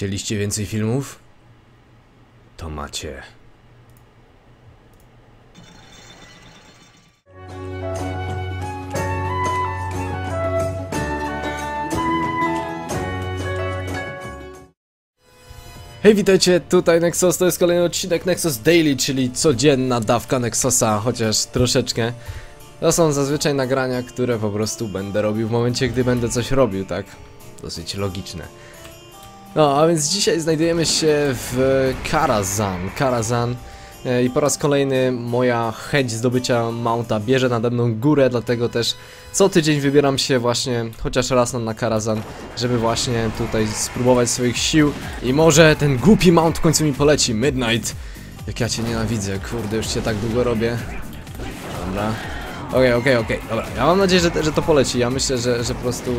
Chcieliście więcej filmów? To macie. Hej, witajcie, tutaj Nexus, to jest kolejny odcinek Nexus Daily, czyli codzienna dawka Nexusa, chociaż troszeczkę. To są zazwyczaj nagrania, które po prostu będę robił w momencie, gdy będę coś robił, tak? Dosyć logiczne. No, a więc dzisiaj znajdujemy się w Karazhan. Karazhan e, i po raz kolejny moja chęć zdobycia mounta bierze nade mną górę, dlatego też co tydzień wybieram się właśnie chociaż raz na, Karazhan, żeby właśnie tutaj spróbować swoich sił i może ten głupi mount w końcu mi poleci, Midnight. Jak ja cię nienawidzę, kurde, już cię tak długo robię. Dobra. Okej, okej, okej, dobra. Ja mam nadzieję, że, że to poleci. Ja myślę, że, że po prostu.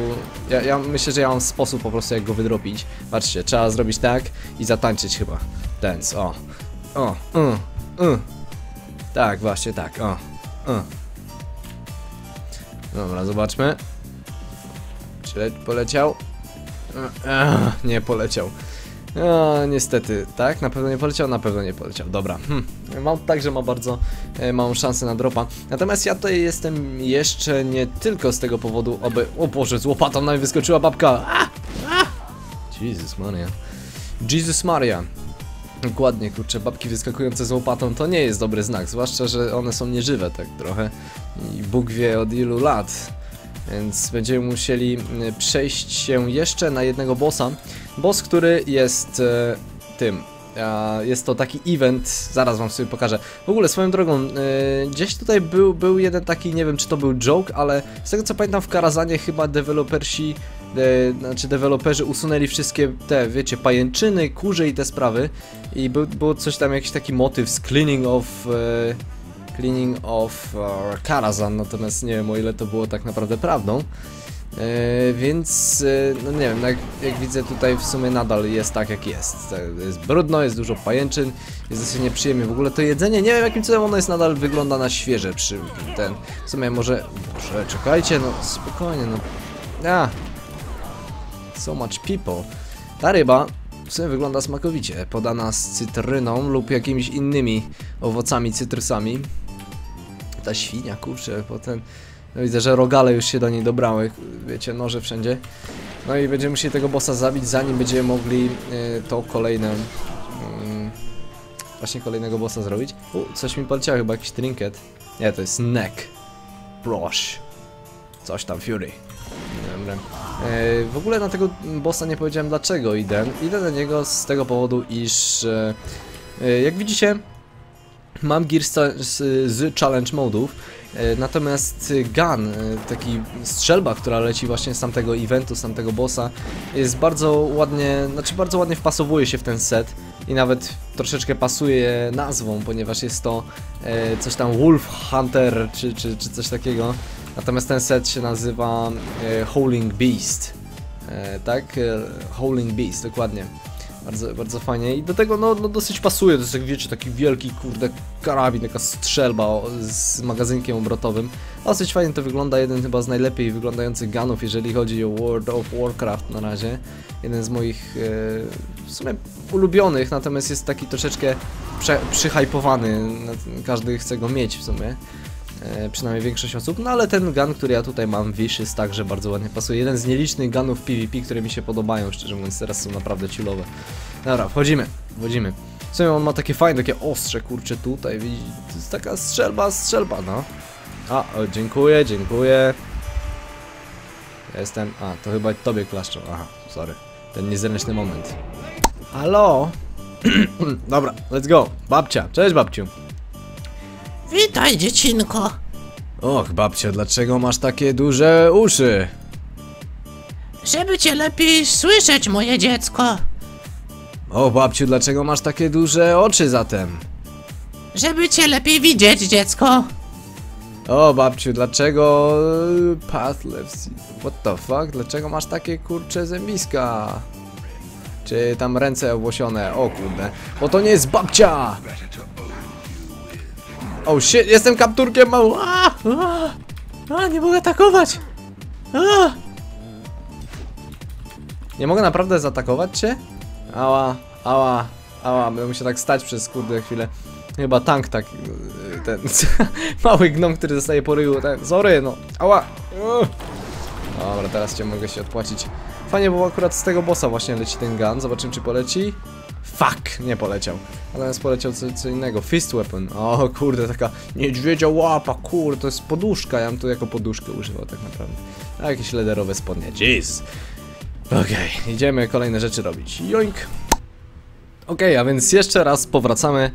Ja, ja myślę, że ja mam sposób po prostu jak go wydropić. Patrzcie, trzeba zrobić tak i zatańczyć chyba. Dance, o. O, mm, mm. Tak, właśnie tak, o. Mm. Dobra, zobaczmy. Czy le poleciał? Ech, nie poleciał. No, niestety, tak? Na pewno nie poleciał, na pewno nie poleciał. Dobra. Hm. Mam także ma bardzo e, małą szansę na dropa. Natomiast ja tutaj jestem jeszcze nie tylko z tego powodu, aby... O Boże, z łopatą na mnie wyskoczyła babka! A! A! Jezus Maria. Jesus Maria. Dokładnie, kurczę, babki wyskakujące z łopatą to nie jest dobry znak, zwłaszcza, że one są nieżywe tak trochę i Bóg wie od ilu lat. Więc będziemy musieli przejść się jeszcze na jednego bossa. Boss, który jest e, tym. Jest to taki event, zaraz wam sobie pokażę. W ogóle swoją drogą, e, gdzieś tutaj był, był jeden taki, nie wiem czy to był joke, ale z tego co pamiętam w Karazanie chyba dewelopersi, e, znaczy deweloperzy usunęli wszystkie te, wiecie, pajęczyny, kurze i te sprawy. I był, było coś tam, jakiś taki motyw z cleaning of... E, Cleaning of uh, Karazhan, natomiast nie wiem o ile to było tak naprawdę prawdą. E, więc, e, no nie wiem, jak, jak, widzę tutaj w sumie nadal jest tak jak jest. Jest brudno, jest dużo pajęczyn, jest dosyć nieprzyjemnie. W ogóle to jedzenie, nie wiem jakim cudem ono jest nadal wygląda na świeże przy ten. W sumie może, może czekajcie, no spokojnie, no. A. So much people. Ta ryba w sumie wygląda smakowicie, podana z cytryną lub jakimiś innymi owocami, cytrusami. Ta świnia, kurczę, potem no widzę, że rogale już się do niej dobrały, wiecie, noże wszędzie. No i będziemy musieli tego bossa zabić, zanim będziemy mogli y, to kolejne... Y, właśnie kolejnego bossa zrobić. U, coś mi poleciało, chyba jakiś trinket. Nie, to jest neck. Brush. Coś tam, Fury. Dobra. E, w ogóle na tego bossa nie powiedziałem dlaczego idę. Idę na niego z tego powodu, iż e, jak widzicie mam gear z, z challenge modów, e, natomiast gun, e, taki strzelba, która leci właśnie z tamtego eventu, z tamtego bossa jest bardzo ładnie, znaczy bardzo ładnie wpasowuje się w ten set i nawet troszeczkę pasuje nazwą, ponieważ jest to e, coś tam Wolf Hunter czy, czy, czy coś takiego. Natomiast ten set się nazywa Howling Beast. Tak? Howling Beast, dokładnie. Bardzo, bardzo fajnie i do tego no, no dosyć pasuje, to jest jak wiecie taki wielki kurde karabin, taka strzelba z magazynkiem obrotowym. Dosyć fajnie to wygląda, jeden chyba z najlepiej wyglądających gunów jeżeli chodzi o World of Warcraft na razie. Jeden z moich e, w sumie ulubionych, natomiast jest taki troszeczkę prze, przyhypowany, każdy chce go mieć w sumie. E, przynajmniej większość osób, no ale ten gun, który ja tutaj mam, jest także bardzo ładnie pasuje. Jeden z nielicznych gunów PvP, które mi się podobają, szczerze mówiąc, teraz są naprawdę chillowe. Dobra, wchodzimy, wchodzimy. Sumie on ma takie fajne, takie ostrze, kurcze tutaj, widzisz, to jest taka strzelba, strzelba, no. A, o, dziękuję, dziękuję. Jestem, a, to chyba tobie klaszczą, aha, sorry. Ten niezręczny moment. Halo? Dobra, let's go. Babcia, cześć babciu. Witaj, dziecinko. Och, babcia, dlaczego masz takie duże uszy? Żeby cię lepiej słyszeć, moje dziecko. O, babciu, dlaczego masz takie duże oczy zatem? Żeby cię lepiej widzieć, dziecko. O, babciu, dlaczego... Pathless... What the fuck? Dlaczego masz takie kurcze zębiska? Czy tam ręce obłosione? O kurde. Bo to nie jest babcia! Oh shit, jestem kapturkiem małą! A, a, a, nie mogę atakować! A. Nie mogę naprawdę zaatakować cię? Ała, ała, ała, będę musiał tak stać przez kurde chwilę. Chyba tank tak, yy, ten mały gnom, który zostaje po ryju, ten, sorry, no, ała. Uff. Dobra, teraz cię mogę się odpłacić. Fajnie, bo akurat z tego bossa właśnie leci ten gun, zobaczymy czy poleci. Fuck, nie poleciał. Natomiast poleciał co, co innego, fist weapon. O kurde, taka niedźwiedzia łapa, kurde, to jest poduszka, ja bym to jako poduszkę używał tak naprawdę. A jakieś lederowe spodnie, jeez. Okej, idziemy kolejne rzeczy robić. Joink. Okej, a więc jeszcze raz powracamy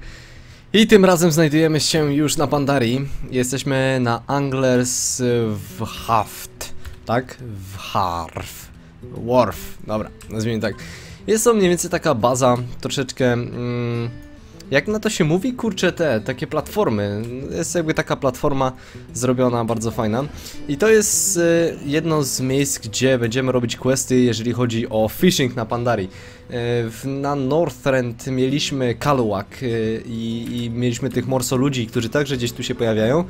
i tym razem znajdujemy się już na Pandarii. Jesteśmy na Anglers w Haft, tak? W Harf. Wharf, dobra, nazwijmy tak. Jest to mniej więcej taka baza, troszeczkę... Mm, jak na to się mówi? Kurczę, te, takie platformy. Jest jakby taka platforma zrobiona, bardzo fajna. I to jest y, jedno z miejsc, gdzie będziemy robić questy, jeżeli chodzi o fishing na Pandarii. Y, na Northrend mieliśmy Kaluak y, i, mieliśmy tych morso ludzi, którzy także gdzieś tu się pojawiają.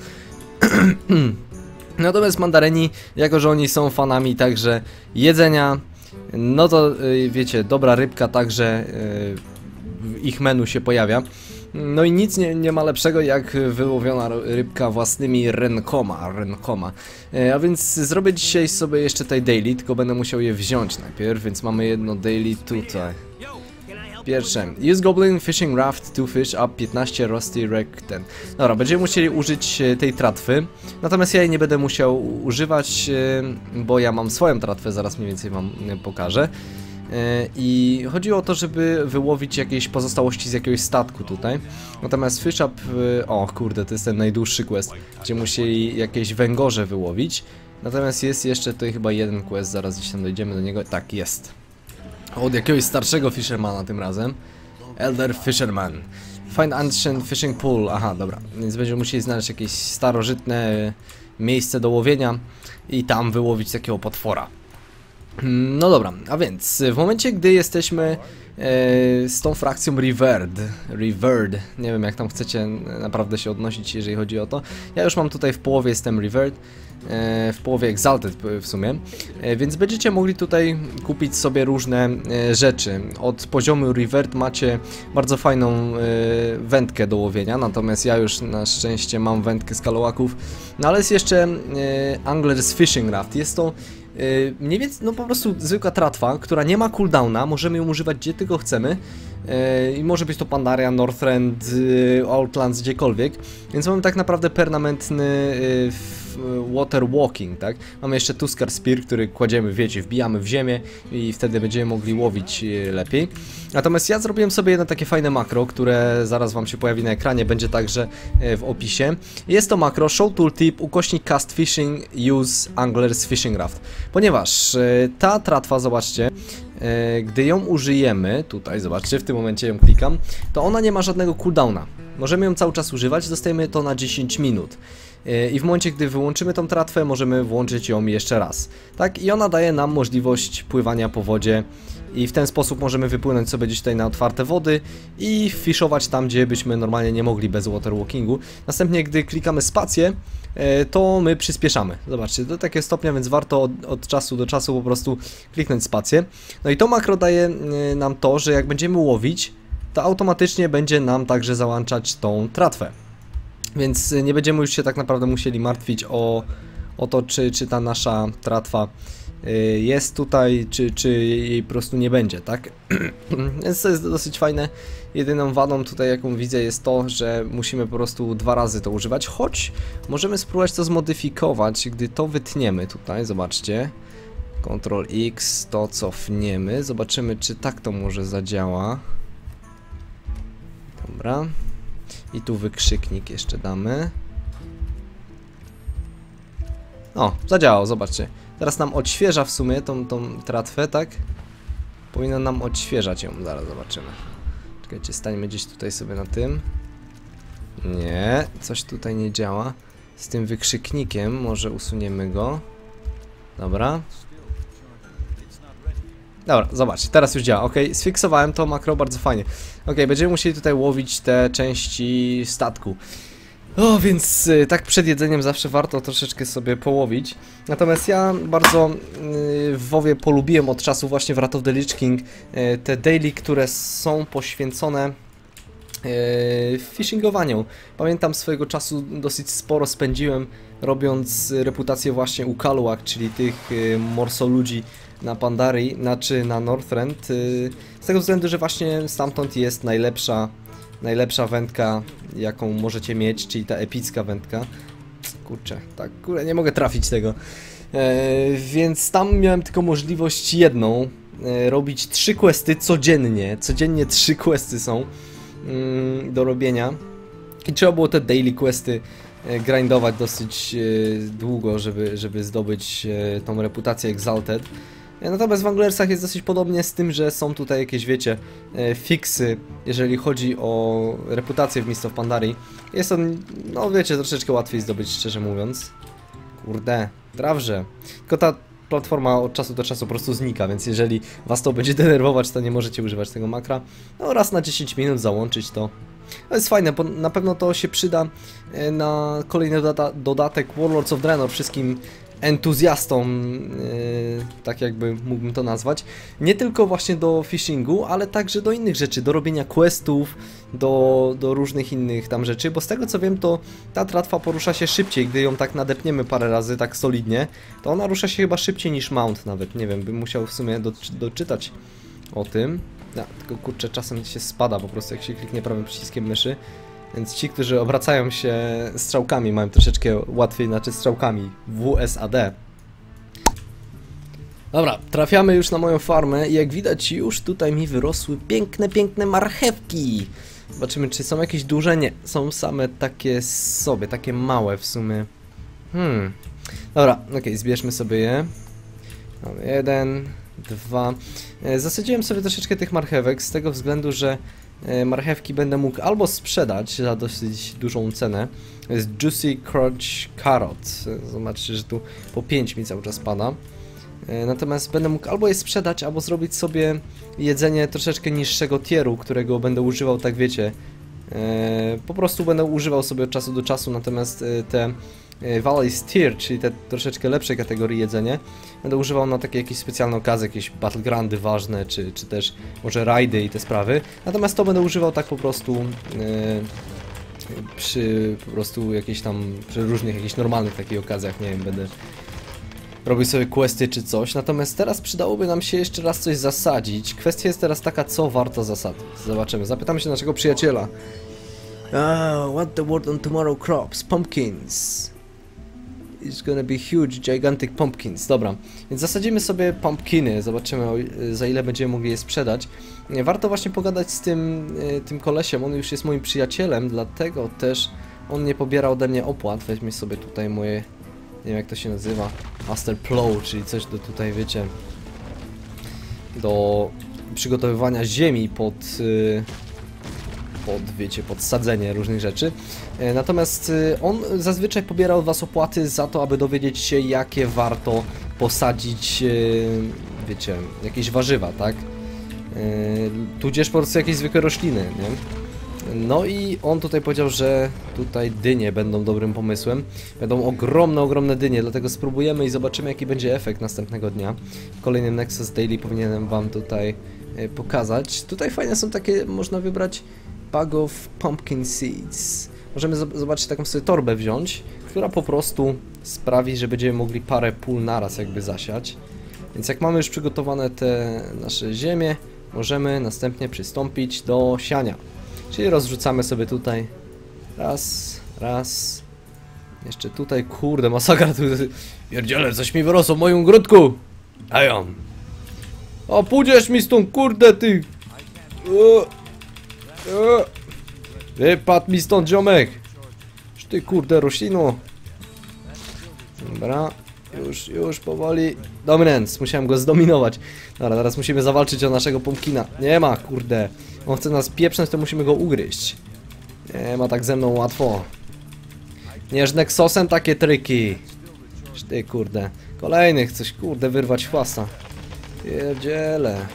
Natomiast mandaryni, jako że oni są fanami także jedzenia, no to y, wiecie, dobra rybka także y, w ich menu się pojawia. No i nic nie, nie ma lepszego jak wyłowiona rybka własnymi rękoma, rękoma. E, a więc zrobię dzisiaj sobie jeszcze tej daily, tylko będę musiał je wziąć najpierw, więc mamy jedno daily tutaj. Pierwsze. Use Goblin Fishing Raft to fish up 15 Rusty Wreck ten. Dobra, będziemy musieli użyć e, tej tratwy. Natomiast ja jej nie będę musiał używać, e, bo ja mam swoją tratwę, zaraz mniej więcej wam e, pokażę. I chodziło o to, żeby wyłowić jakieś pozostałości z jakiegoś statku tutaj. Natomiast Fish Up, o kurde, to jest ten najdłuższy quest, gdzie musieli jakieś węgorze wyłowić. Natomiast jest jeszcze tutaj chyba jeden quest, zaraz gdzieś tam dojdziemy do niego. Tak, jest. Od jakiegoś starszego fishermana tym razem. Elder Fisherman. Find ancient fishing pool. Aha, dobra. Więc będziemy musieli znaleźć jakieś starożytne miejsce do łowienia i tam wyłowić takiego potwora. Mm, No dobra, a więc w momencie, gdy jesteśmy e, z tą frakcją Revered, Revered, nie wiem jak tam chcecie naprawdę się odnosić, jeżeli chodzi o to. Ja już mam tutaj w połowie jestem Revered, w połowie Exalted w sumie, e, więc będziecie mogli tutaj kupić sobie różne e, rzeczy. Od poziomu Revered macie bardzo fajną e, wędkę do łowienia, natomiast ja już na szczęście mam wędkę z kalołaków. No ale jest jeszcze e, Angler's Fishing Raft, jest to mniej więcej, no po prostu zwykła tratwa, która nie ma cooldowna, możemy ją używać gdzie tylko chcemy. I może być to Pandaria, Northrend, Outlands, gdziekolwiek. Więc mamy tak naprawdę permanentny water walking, tak? Mamy jeszcze Tuskar Spear, który kładziemy, wiecie, wbijamy w ziemię i wtedy będziemy mogli łowić yy, lepiej. Natomiast ja zrobiłem sobie jedno takie fajne makro, które zaraz wam się pojawi na ekranie, będzie także yy, w opisie. Jest to makro Show Tooltip, ukośnik Cast Fishing, Use Anglers Fishing Raft. Ponieważ e, ta tratwa, zobaczcie, e, gdy ją użyjemy, tutaj zobaczcie, w tym momencie ją klikam, to ona nie ma żadnego cooldowna. Możemy ją cały czas używać, dostajemy to na 10 minut. E, I w momencie, gdy wyłączymy tą tratwę, możemy włączyć ją jeszcze raz. Tak? I ona daje nam możliwość pływania po wodzie i w ten sposób możemy wypłynąć sobie gdzieś tutaj na otwarte wody i fiszować tam, gdzie byśmy normalnie nie mogli bez waterwalkingu. Następnie, gdy klikamy spację, e, to my przyspieszamy. Zobaczcie, do takiego stopnia, więc warto od, od czasu do czasu po prostu kliknąć spację. No i to makro daje e, nam to, że jak będziemy łowić, to automatycznie będzie nam także załączać tą tratwę. Więc e, nie będziemy już się tak naprawdę musieli martwić o, o to, czy, czy ta nasza tratwa e, jest tutaj, czy, czy jej po prostu nie będzie, tak? Więc to jest dosyć fajne. Jedyną wadą tutaj, jaką widzę, jest to, że musimy po prostu dwa razy to używać, choć możemy spróbować to zmodyfikować, gdy to wytniemy tutaj, zobaczcie. Ctrl X, to cofniemy, zobaczymy, czy tak to może zadziała. Dobra. I tu wykrzyknik jeszcze damy. O, zadziałało, zobaczcie. Teraz nam odświeża w sumie tą, tą tratwę, tak? Powinno nam odświeżać ją, zaraz zobaczymy. Czekajcie, stańmy gdzieś tutaj sobie na tym. Nie, coś tutaj nie działa. Z tym wykrzyknikiem, może usuniemy go. Dobra. Dobra, zobaczcie, teraz już działa. Ok, sfiksowałem to makro bardzo fajnie. Ok, będziemy musieli tutaj łowić te części statku. O, więc y, tak przed jedzeniem zawsze warto troszeczkę sobie połowić. Natomiast ja bardzo y, w WoWie polubiłem od czasu właśnie w Wrath of the Lich King y, te daily, które są poświęcone y, fishingowaniu. Pamiętam swojego czasu dosyć sporo spędziłem robiąc y, reputację właśnie u Kaluak, czyli tych y, morsoludzi na Pandarii, znaczy na Northrend. Y, z tego względu, że właśnie stamtąd jest najlepsza najlepsza wędka, jaką możecie mieć, czyli ta epicka wędka. Kurczę, tak, kurde, nie mogę trafić tego. E, więc tam miałem tylko możliwość jedną, e, robić trzy questy codziennie. Codziennie trzy questy są mm, do robienia. I trzeba było te daily questy grindować dosyć e, długo, żeby, żeby zdobyć e, tą reputację Exalted. E, Natomiast w Anglersach jest dosyć podobnie z tym, że są tutaj jakieś, wiecie, e, fiksy, jeżeli chodzi o reputację w Mist of Pandarii. Jest on, no wiecie, troszeczkę łatwiej zdobyć, szczerze mówiąc. Kurde, trawże. Tylko ta platforma od czasu do czasu po prostu znika, więc jeżeli was to będzie denerwować, to nie możecie używać tego makra. No raz na 10 minut załączyć to. To jest fajne, bo na pewno to się przyda e, na kolejny dodata dodatek Warlords of Draenor wszystkim entuzjastom, yy, tak jakby mógłbym to nazwać, nie tylko właśnie do fishingu, ale także do innych rzeczy, do robienia questów, do, do różnych innych tam rzeczy, bo z tego co wiem, to ta tratwa porusza się szybciej, gdy ją tak nadepniemy parę razy, tak solidnie, to ona rusza się chyba szybciej niż mount nawet, nie wiem, bym musiał w sumie do, doczytać tym. Ja, tylko kurczę, czasem się spada po prostu, jak się kliknie prawym przyciskiem myszy. Więc ci, którzy obracają się strzałkami, mają troszeczkę łatwiej, znaczy strzałkami WSAD. Dobra, trafiamy już na moją farmę i jak widać już tutaj mi wyrosły piękne, piękne marchewki. Zobaczymy, czy są jakieś duże? Nie, są same takie sobie, takie małe w sumie. Hmm. Dobra, okej, zbierzmy sobie je. Mamy jeden, dwa. E, Zasadziłem sobie troszeczkę tych marchewek z tego względu, że e, marchewki będę mógł albo sprzedać za dosyć dużą cenę. To jest Juicy Crunch Carrot. E, Zobaczcie, że tu po 5 mi cały czas pada. Natomiast będę mógł albo je sprzedać, albo zrobić sobie jedzenie troszeczkę niższego tieru, którego będę używał, tak wiecie. Po prostu będę używał sobie od czasu do czasu, natomiast te Valley's Tier, czyli te troszeczkę lepszej kategorii jedzenie, będę używał na takie jakieś specjalne okazje, jakieś battlegroundy ważne, czy, czy też może rajdy i te sprawy. Natomiast to będę używał tak po prostu e, przy po prostu jakiejś tam, przy różnych jakichś normalnych takich okazjach, nie wiem, będę robił sobie questy czy coś. Natomiast teraz przydałoby nam się jeszcze raz coś zasadzić. Kwestia jest teraz taka, co warto zasadzić. Zobaczymy. Zapytamy się naszego przyjaciela. Ah, what the word on tomorrow crops? Pumpkins. It's gonna be huge, gigantic pumpkins. Dobra, więc zasadzimy sobie pumpkiny, zobaczymy za ile będziemy mogli je sprzedać. Nie, Warto właśnie pogadać z tym, y, tym kolesiem, on już jest moim przyjacielem, dlatego też on nie pobiera ode mnie opłat. Weźmy sobie tutaj moje, nie wiem jak to się nazywa, Master Plow, czyli coś do tutaj, wiecie, do przygotowywania ziemi pod, y, pod wiecie, pod sadzenie różnych rzeczy. E, Natomiast y, on zazwyczaj pobiera od Was opłaty za to, aby dowiedzieć się, jakie warto posadzić, y, wiecie, jakieś warzywa, tak? Y, Tudzież po prostu jakieś zwykłe rośliny, nie? No i on tutaj powiedział, że tutaj dynie będą dobrym pomysłem. Będą ogromne, ogromne dynie, dlatego spróbujemy i zobaczymy jaki będzie efekt następnego dnia. W kolejnym Nexus Daily powinienem wam tutaj e, pokazać. Tutaj fajne są takie, można wybrać bag of pumpkin seeds. Możemy zob- zobaczyć taką sobie torbę wziąć, która po prostu sprawi, że będziemy mogli parę pól naraz jakby zasiać. Więc jak mamy już przygotowane te nasze ziemie, możemy następnie przystąpić do siania. Czyli rozrzucamy sobie tutaj raz, raz. Jeszcze tutaj, kurde, masakra tu. Pierdziele, coś mi wyrosło w moim ogródku. Ajon. O, pójdziesz mi stąd, kurde, ty. Wypadł mi stąd, ziomek. Ty, kurde, roślino. Dobra. Już, już powoli. Dominance, musiałem go zdominować. Dobra, teraz musimy zawalczyć o naszego pumpkina. Nie ma, kurde. On chce nas pieprznąć, to musimy go ugryźć. Nie ma tak ze mną łatwo. Nie, z Nexosem takie triki. Ty, kurde. Kolejnych coś, kurde, wyrwać chłasta. Pierdziele.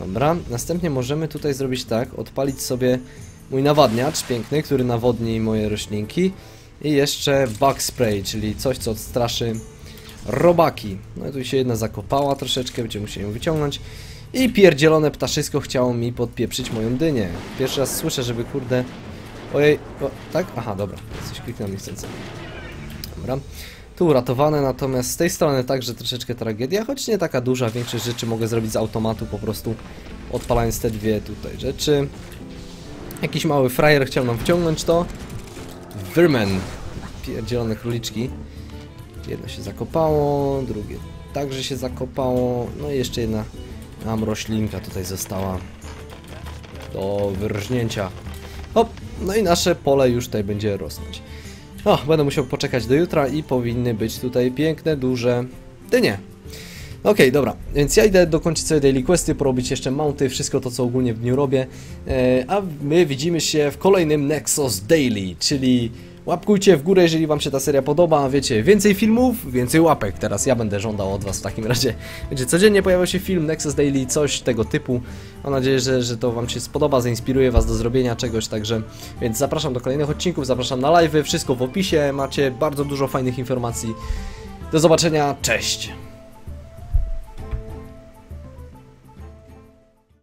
Dobra, następnie możemy tutaj zrobić tak, odpalić sobie mój nawadniacz piękny, który nawodni moje roślinki. I jeszcze bug spray, czyli coś, co odstraszy robaki. No i tu się jedna zakopała troszeczkę, będziemy musieli ją wyciągnąć. I pierdzielone ptaszysko chciało mi podpieprzyć moją dynię. Pierwszy raz słyszę, żeby kurde... Ojej, o, tak? Aha, dobra, coś kliknąłem niechcący. Dobra. Tu uratowane, natomiast z tej strony także troszeczkę tragedia, choć nie taka duża, większość rzeczy mogę zrobić z automatu, po prostu odpalając te dwie tutaj rzeczy. Jakiś mały frajer chciał nam wciągnąć to. Vermin. Pierdzielone króliczki. Jedno się zakopało, drugie także się zakopało, no i jeszcze jedna nam roślinka tutaj została do wyrżnięcia. Hop, no i nasze pole już tutaj będzie rosnąć. O, będę musiał poczekać do jutra i powinny być tutaj piękne, duże dynie. Okej, dobra, więc ja idę dokończyć sobie daily questy, porobić jeszcze mounty, wszystko to, co ogólnie w dniu robię, e, a my widzimy się w kolejnym Nexus Daily, czyli łapkujcie w górę, jeżeli wam się ta seria podoba, wiecie, więcej filmów, więcej łapek, teraz ja będę żądał od was w takim razie. Wiecie, codziennie pojawia się film Nexus Daily, coś tego typu, mam nadzieję, że, że to wam się spodoba, zainspiruje was do zrobienia czegoś, także, więc zapraszam do kolejnych odcinków, zapraszam na live'y, wszystko w opisie, macie bardzo dużo fajnych informacji, do zobaczenia, cześć!